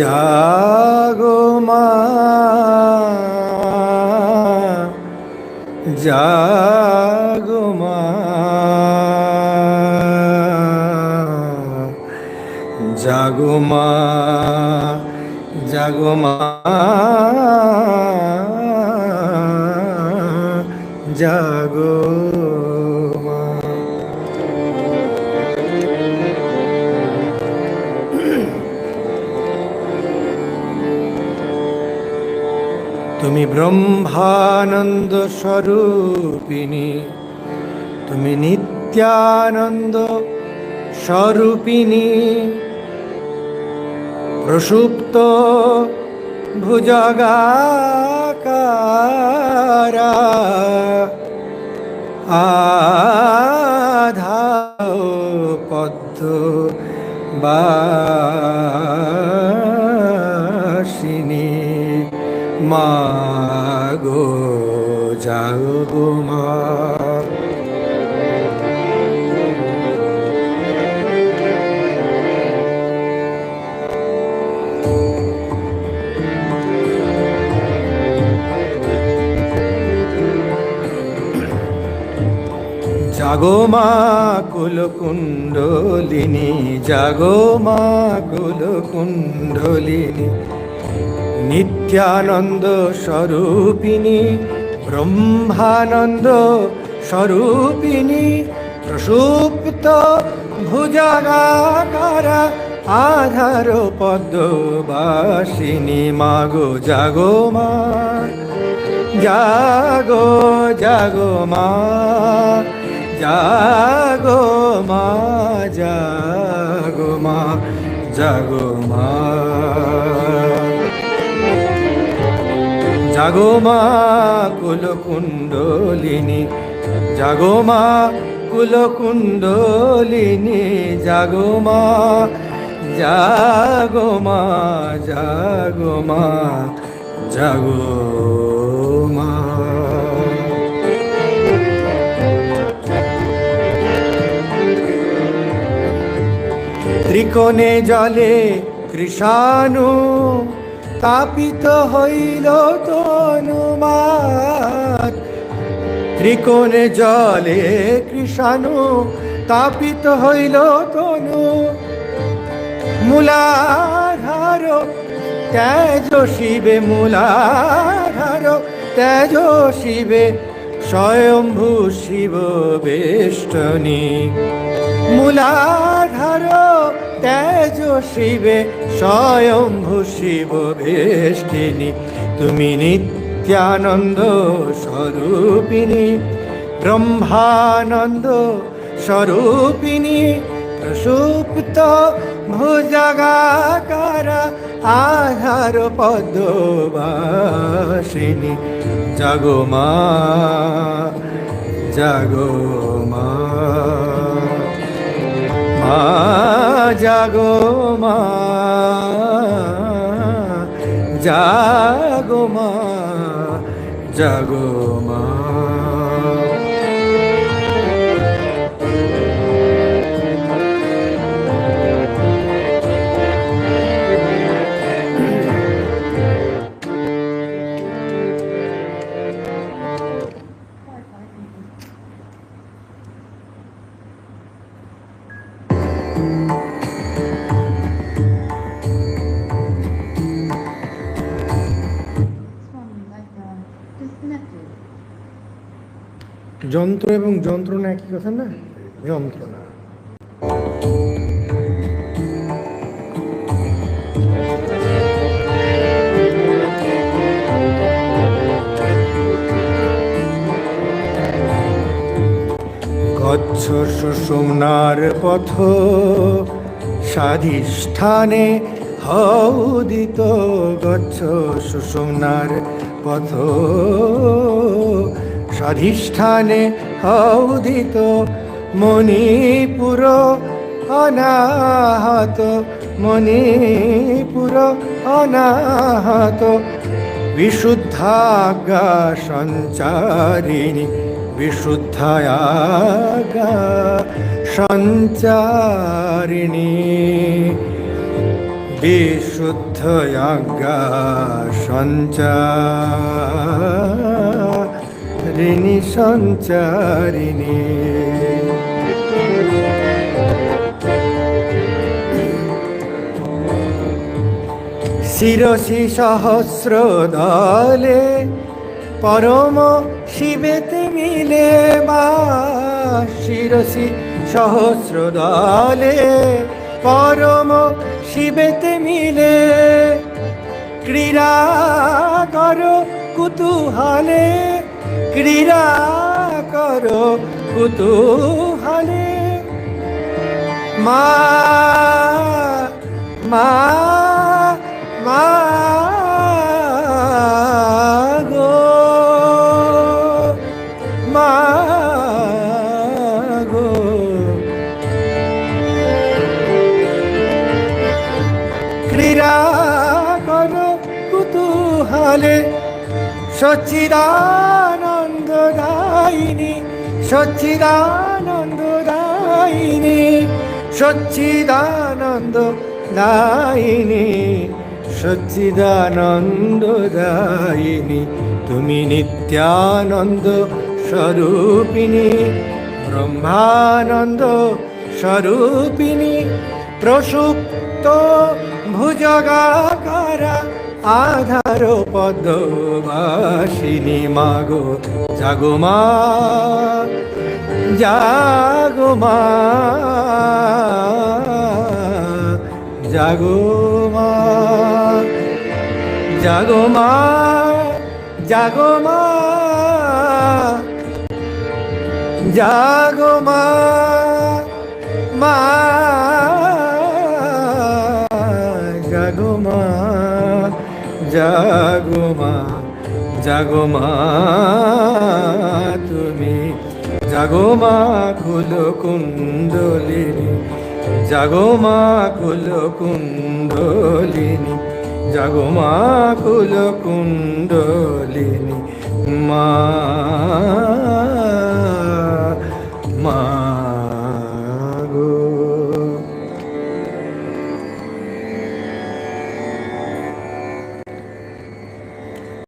জাগো মা জাগো মা জাগো মা জাগো মা জাগো তুমি ব্রহ্মানন্দ স্বরূপিণী। তুমি নিত্যানন্দ স্বরূপিণী। প্রসুপ্ত ভুজগাকারা। আধাও পদ্ম বাসিনী। মাগো মা জাগো মা কুলকুণ্ডলিনী জাগো মা কুলকুণ্ডলিনী নিত্যানন্দ স্বরূপিণী ব্রহ্মানন্দ স্বরূপিণী প্রসুপ্ত ভুজাগাকারা আধার পদ্মবাসিনী মাগো জাগো মা। জাগো জাগো মা জাগো মা জাগো মা জাগো মা। জাগো মা কুলকুণ্ডলিনী, জাগো মা কুলকুণ্ডলিনী, জাগো মা জাগো মা জাগো মা জাগো মা। ত্রিকোণে জলে কৃষাণু তাপিত হইল তনুমার ত্রিকোণে জলে কৃষাণু তাপিত হইল তনু মূলাধার তেজ শিবে, মূলাধার তেজ শিবে, স্বয়ম্ভু শিব বেষ্টনী। মূলাধার শিবে, স্বয়ম্ভু শিব বেষ্টিনী। তুমি নিত্যানন্দ স্বরূপিণী, ব্রহ্মানন্দ স্বরূপিণী, প্রসুপ্ত ভুজগাকার আধার পদ্মবাসিনী। জাগো মা জাগো মা। জাগো মা জাগো মা জাগো মা। যন্ত্র এবং যন্ত্রণা একই কথা না? যন্ত্রণা গচ্ছ পথ স্বাধিষ্ঠানে হৌদিত গচ্ছ সুষুম্নার পথ স্বাধিষ্ঠানে হৌদিত মণিপুর অনাহত মণিপুর অনাহত। বিশুদ্ধাজ্ঞা সঞ্চারিণী বিশুদ্ধায়াগা সঞ্চারিণী বিশুদ্ধ আজ্ঞা সঞ্চারিণী সঞ্চারিণী। শিরসি সহস্র দলে পরম শিবেতে মিলে মা শিরসি সহস্র দলে পরম শিবেতে মিলে ক্রীড়া কর কুতূহলে ক্রীড়া করো কুতূহলে মা মা মা গো। মা গো। ক্রীড়া করো কুতূহলে সচ্চিদানন্দ দায়িনী সচ্চিদানন্দ দায়িনী সচ্চিদানন্দ দায়িনী সচ্চিদানন্দ দায়িনী তুমি নিত্যানন্দ স্বরূপিণী ব্রহ্মানন্দ স্বরূপিণী প্রসুপ্ত ভুজগাকারা আধার পদ্মবাসিনী মাগো, জাগো মা জাগো মা জাগো মা জাগো মা জাগো মা জাগো মা মা জাগো মা জাগো মা, তুমি জাগমা মা কুলো জাগমা জাগো মা জাগমা কুলো কুণ্ডলিনী, মা